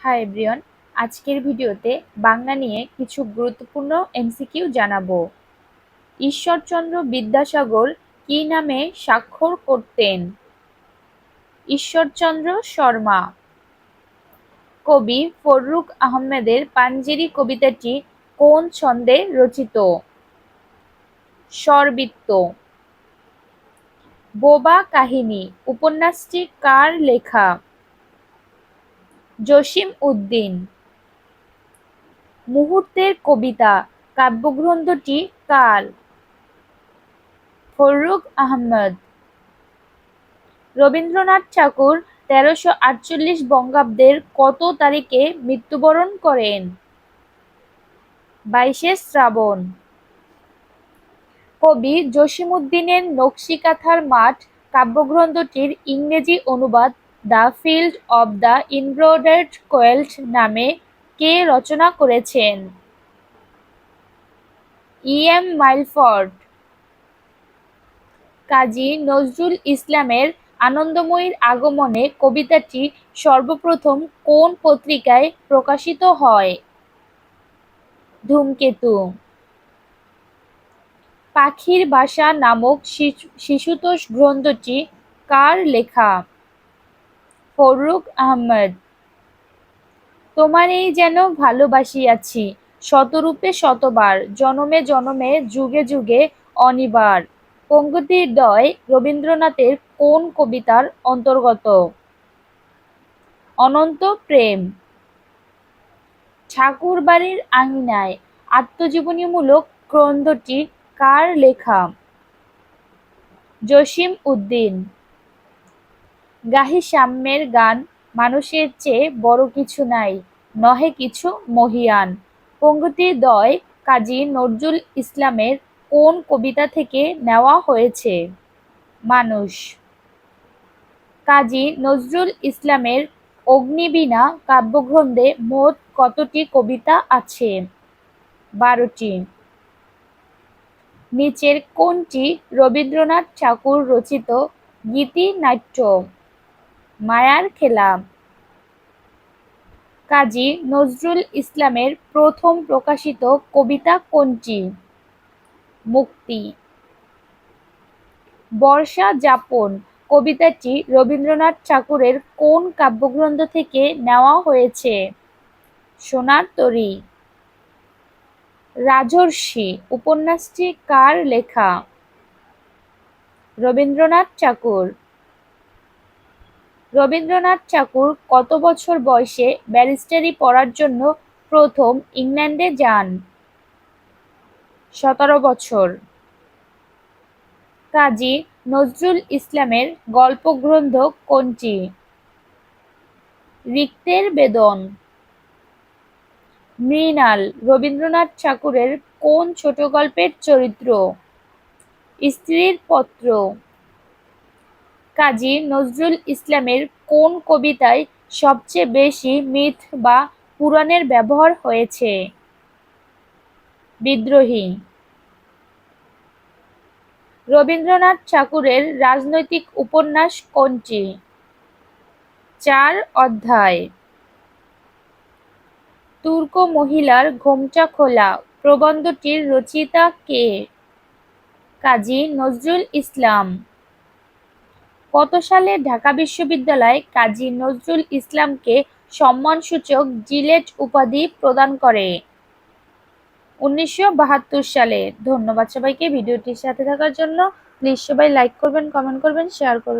Hi everyone, আজকের ভিডিওতে বাংলা নিয়ে কিছু গুরুত্বপূর্ণ এমসিকিউ জানাব। ঈশ্বরচন্দ্র বিদ্যাসাগর কি নামে স্বাক্ষর করতেন? ঈশ্বরচন্দ্র শর্মা। কবি ফররুখ আহমেদের পাঞ্জেরি কবিতাটি কোন ছন্দে রচিত? স্বরবৃত্ত। বোবা কাহিনী, উপন্যাসটি কার লেখা? জসিম উদ্দিন। মুহূর্তের কবিতা, কাব্যগ্রন্থটি কাল। ফরুক আহমদ। রবীন্দ্রনাথ ঠাকুর তেরোশো আটচল্লিশ বঙ্গাব্দের কত তারিখে মৃত্যুবরণ করেন? বাইশে শ্রাবণ। কবি জসিমউদ্দিনের নকশিকাঁথার মাঠ কাব্যগ্রন্থটির ইংরেজি অনুবাদ the field of the embroidered quilt নামে কে রচনা করেছেন? ই এম মাইলফোর্ড, কাজী নজরুল ইসলামের আনন্দময়ীর আগমনে কবিতাটি সর্বপ্রথম কোন পত্রিকায় প্রকাশিত হয়? ধূমকেতু, পাখির বাসা নামক শিশুতোষ গ্রন্থটি কার লেখা? ফররুখ আহমদ। তোমার এই যেন ভালোবাসিয়াছি শতরূপে শতবার, জনমে জনমে, যুগে যুগে অনিবার। পঙ্গতির দয় রবীন্দ্রনাথের কোন কবিতার অন্তর্গত? অনন্ত প্রেম। ঠাকুর বাড়ির আঙিনায় আত্মজীবনীমূলক গ্রন্থটি কার লেখা? জসিম উদ্দিন। গাহি সাম্যের গান, মানুষের চেয়ে বড় কিছু নাই, নহে কিছু মহিয়ান। পঙ্গতির দয় কাজী নজরুল ইসলামের কোন কবিতা থেকে নেওয়া হয়েছে? মানুষ। কাজী নজরুল ইসলামের অগ্নিবীণা কাব্যগ্রন্থে মোট কতটি কবিতা আছে? বারোটি। নিচের কোনটি রবীন্দ্রনাথ ঠাকুর রচিত গীতিনাট্য মায়ার খেলা কাজী নজরুল ইসলামের প্রথম প্রকাশিত কবিতা কোনটি? মুক্তি। বর্ষা যাপন কবিতাটি রবীন্দ্রনাথ ঠাকুরের কোন কাব্যগ্রন্থ থেকে নেওয়া হয়েছে? সোনার তরী। রাজর্ষি উপন্যাসটি কার লেখা? রবীন্দ্রনাথ ঠাকুর। রবীন্দ্রনাথ ঠাকুর কত বছর বয়সে ব্যারিস্টারি পড়ার জন্য প্রথম ইংল্যান্ডে যান? সতেরো বছর। কাজী নজরুল ইসলামের গল্পগ্রন্থ কোনটি? রিক্তের বেদন। মৃণাল রবীন্দ্রনাথ ঠাকুরের কোন ছোট গল্পের চরিত্র? স্ত্রীর পত্র। কাজী নজরুল ইসলামের কোন কবিতায় সবচেয়ে বেশি মিথ বা পুরাণের ব্যবহার হয়েছে? বিদ্রোহী। রবীন্দ্রনাথ ঠাকুরের রাজনৈতিক উপন্যাস কোনটি? চার অধ্যায়। তুর্ক মহিলার ঘোমটা খোলা, প্রবন্ধটির রচিতা কে? কাজী নজরুল ইসলাম। কত সালে ঢাকা বিশ্ববিদ্যালয় কাজী নজরুল ইসলামকে সম্মানসূচক জিলেট উপাধি প্রদান করে? উনিশশো বাহাত্তর সালে। ধন্যবাদ সবাইকে ভিডিওটির সাথে থাকার জন্য। প্লিজ সবাই লাইক করবেন কমেন্ট করবেন শেয়ার করবেন।